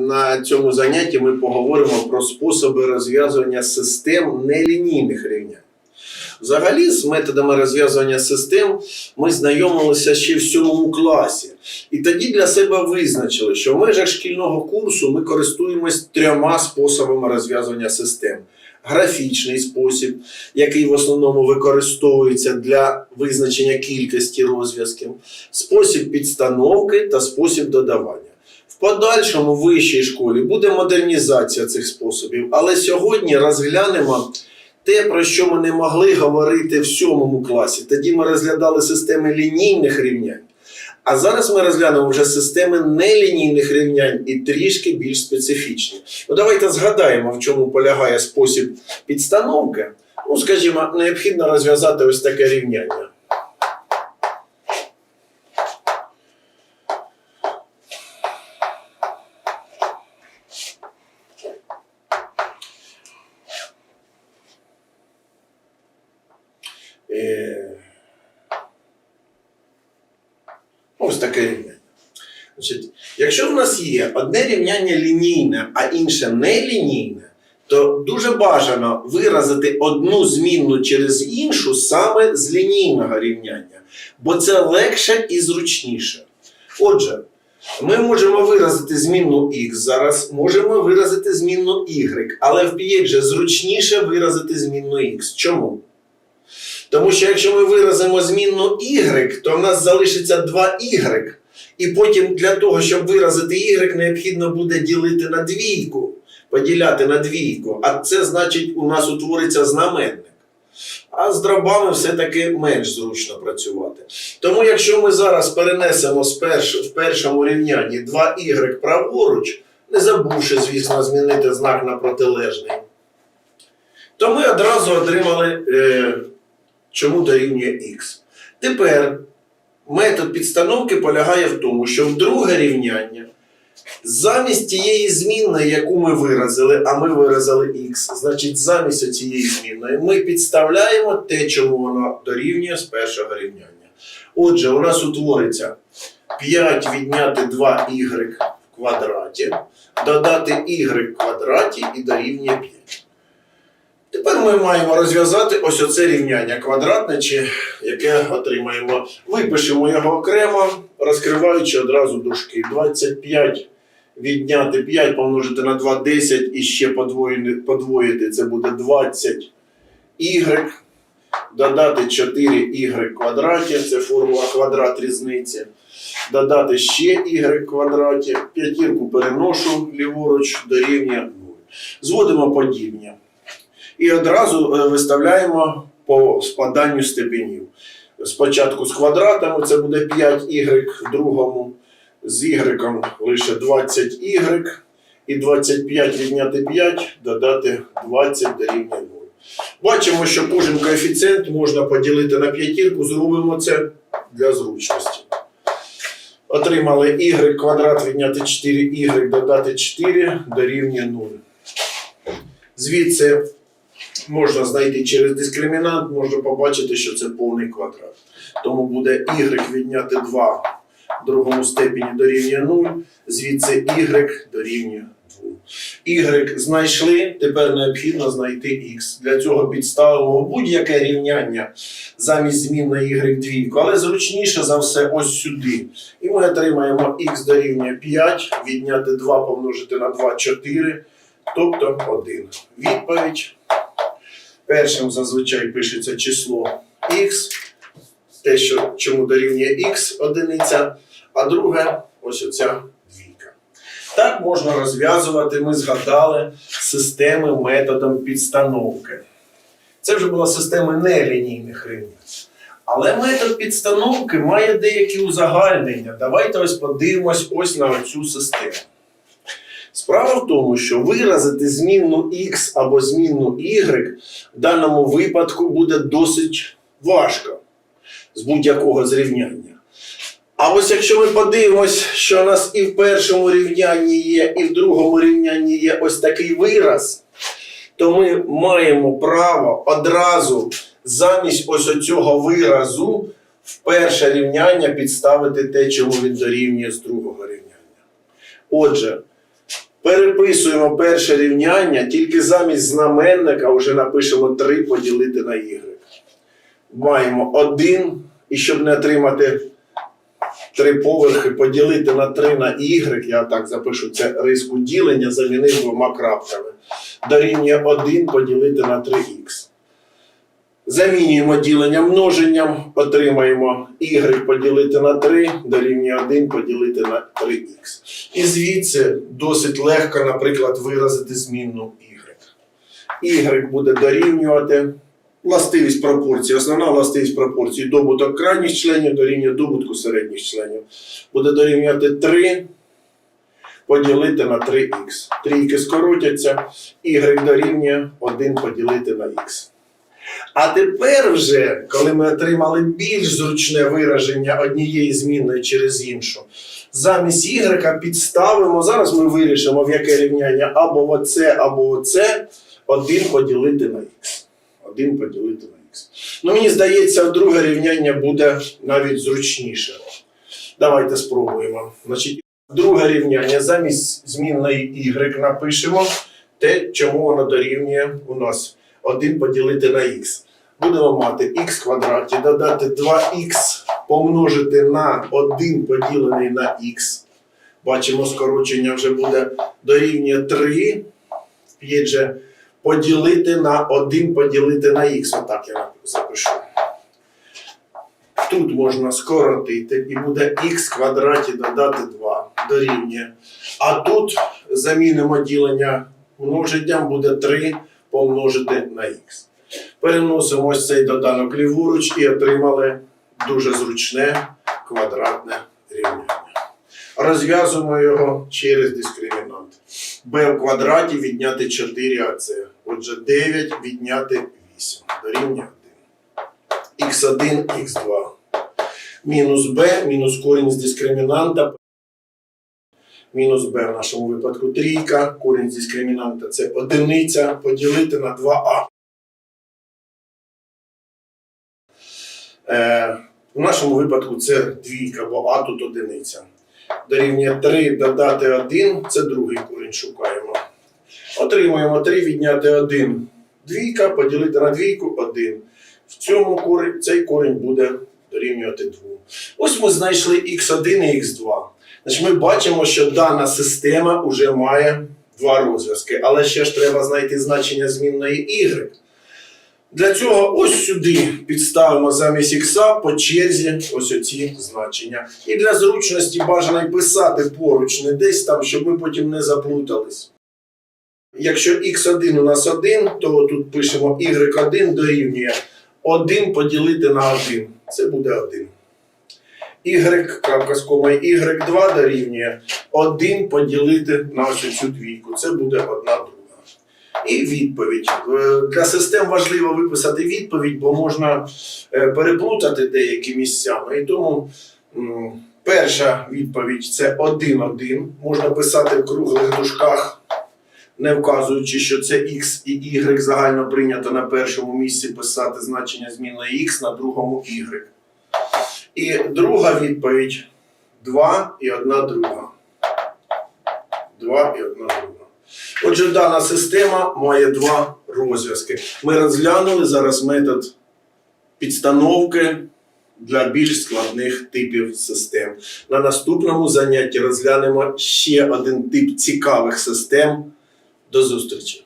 на цьому занятті ми поговоримо про способи розв'язування систем нелінійних рівнянь. Взагалі, з методами розв'язування систем ми знайомилися ще в сьомому класі. І тоді для себе визначили, що в межах шкільного курсу ми користуємось трьома способами розв'язування систем. Графічний спосіб, який в основному використовується для визначення кількості розв'язків, спосіб підстановки та спосіб додавання. В подальшому вищій школі буде модернізація цих способів, але сьогодні розглянемо те, про що ми не могли говорити в сьомому класі. Тоді ми розглядали системи лінійних рівнянь. А зараз ми розглянемо вже системи нелінійних рівнянь і трішки більш специфічні. Ну, давайте згадаємо, в чому полягає спосіб підстановки. Ну, скажімо, необхідно розв'язати ось таке рівняння. Ось таке рівняння. Значить, якщо в нас є одне рівняння лінійне, а інше нелінійне, то дуже бажано виразити одну змінну через іншу саме з лінійного рівняння, бо це легше і зручніше. Отже, ми можемо виразити змінну x зараз, можемо виразити змінну y, але вб'є же зручніше виразити змінну x. Чому? Тому що якщо ми виразимо змінну y, то в нас залишиться 2y. І потім для того, щоб виразити y, необхідно буде ділити на двійку, поділяти на двійку. А це значить, у нас утвориться знаменник. А з дробами все-таки менш зручно працювати. Тому якщо ми зараз перенесемо в першому рівнянні 2y праворуч, не забувши, звісно, змінити знак на протилежний, то ми одразу отримали. Е, чому дорівнює х. Тепер метод підстановки полягає в тому, що в друге рівняння замість тієї змінної, яку ми виразили, а ми виразили х, значить замість цієї змінної ми підставляємо те, чому воно дорівнює з першого рівняння. Отже, у нас утвориться 5 відняти 2y в квадраті, додати y в квадраті і дорівнює 5. Ми маємо розв'язати ось оце рівняння квадратне, чи яке отримаємо. Випишемо його окремо, розкриваючи одразу дужки. 25 відняти 5 помножити на 2 10 і ще подвоїти, це буде 20 y. Додати 4y в квадраті, це формула квадрат різниці. Додати ще y в квадраті. П'ятірку переношу ліворуч дорівнює 0. Зводимо подібні. І одразу е, виставляємо по спаданню степенів. Спочатку з квадратами це буде 5y, в другому з y лише 20y. І 25 відняти 5, додати 20 дорівнює 0. Бачимо, що кожен коефіцієнт можна поділити на п'ятірку, зробимо це для зручності. Отримали y квадрат відняти 4y, додати 4 дорівнює 0. Звідси можна знайти через дискримінант, можна побачити, що це повний квадрат. Тому буде y відняти 2 в другому степені дорівнює 0, звідси y дорівнює 2. Y знайшли, тепер необхідно знайти x. Для цього підставимо будь-яке рівняння замість змінної y двійку, але зручніше за все ось сюди. І ми отримаємо x дорівнює 5, відняти 2 помножити на 2 4, тобто 1. Відповідь. Першим зазвичай пишеться число x, те, що чому дорівнює x одиниця, а друге ось оця двійка. Так можна розв'язувати, ми згадали системи методом підстановки. Це вже була система нелінійних рівнянь. Але метод підстановки має деякі узагальнення. Давайте ось подивимось ось на цю систему. Справа в тому, що виразити змінну x або змінну y в даному випадку буде досить важко з будь-якого зрівняння. А ось якщо ми подивимось, що у нас і в першому рівнянні є, і в другому рівнянні є ось такий вираз, то ми маємо право одразу замість ось оцього виразу в перше рівняння підставити те, чому він дорівнює з другого рівняння. Отже, Переписуємо перше рівняння, тільки замість знаменника вже напишемо 3 поділити на y. Маємо 1, і щоб не отримати три поверхи, поділити на 3 на y, я так запишу це риску ділення, замінив двома крапками. Дорівнює 1 поділити на 3х. Замінюємо ділення множенням, отримаємо y поділити на 3, дорівнює 1 поділити на 3х. І звідси досить легко, наприклад, виразити змінну y. y буде дорівнювати властивість пропорції. Основна властивість пропорції добуток крайніх членів дорівнює добутку середніх членів. Буде дорівнювати 3 поділити на 3х. Трійки скоротяться, y дорівнює 1 поділити на х. А тепер вже, коли ми отримали більш зручне вираження однієї змінної через іншу, замість y підставимо, зараз ми вирішимо, в яке рівняння або оце, або оце, 1 поділити на х. 1 поділити на х. Ну, мені здається, друге рівняння буде навіть зручніше. Давайте спробуємо. Значить, друге рівняння замість змінної y напишемо те, чому воно дорівнює у нас 1 поділити на х. Будемо мати х квадраті, додати 2х, помножити на 1 поділений на х. Бачимо, скорочення вже буде дорівнює 3. Є же поділити на 1 поділити на х. Отак я запишу. Тут можна скоротити і буде х квадраті додати 2 дорівнює. А тут замінимо ділення множенням буде 3 помножити на х. Переносимо ось цей доданок ліворуч і отримали дуже зручне квадратне рівняння. Розв'язуємо його через дискримінант. b в квадраті відняти 4ac. Отже, 9 відняти 8. Дорівнює 1. х1, х2. Мінус b, мінус корінь з дискримінанта. Мінус b в нашому випадку трійка, корінь з дискримінанта це одиниця, поділити на 2а. Е, в нашому випадку це двійка, бо а тут одиниця. Дорівнює 3 додати 1, це другий корінь шукаємо. Отримуємо 3 відняти 1. Двійка, поділити на двійку 1. В цьому корінь, цей корінь буде дорівнювати 2. Ось ми знайшли х1 і х2. Значить, ми бачимо, що дана система вже має два розв'язки, але ще ж треба знайти значення змінної y. Для цього ось сюди підставимо замість х по черзі ось оці значення. І для зручності бажано й писати поруч, не десь там, щоб ми потім не заплутались. Якщо х1 у нас 1, то тут пишемо y1 дорівнює 1 поділити на 1. Це буде 1 y, крапка з комою, y2 дорівнює 1 поділити на ось цю двійку. Це буде одна друга. І відповідь. Е, Для систем важливо виписати відповідь, бо можна е, переплутати деякі місцями. І тому перша відповідь це 1-1. Можна писати в круглих дужках, не вказуючи, що це x і y загально прийнято на першому місці писати значення змінної x, на другому y. І друга відповідь 2 і одна друга. 2 і одна друга. Отже, дана система має два розв'язки. Ми розглянули зараз метод підстановки для більш складних типів систем. На наступному занятті розглянемо ще один тип цікавих систем. До зустрічі!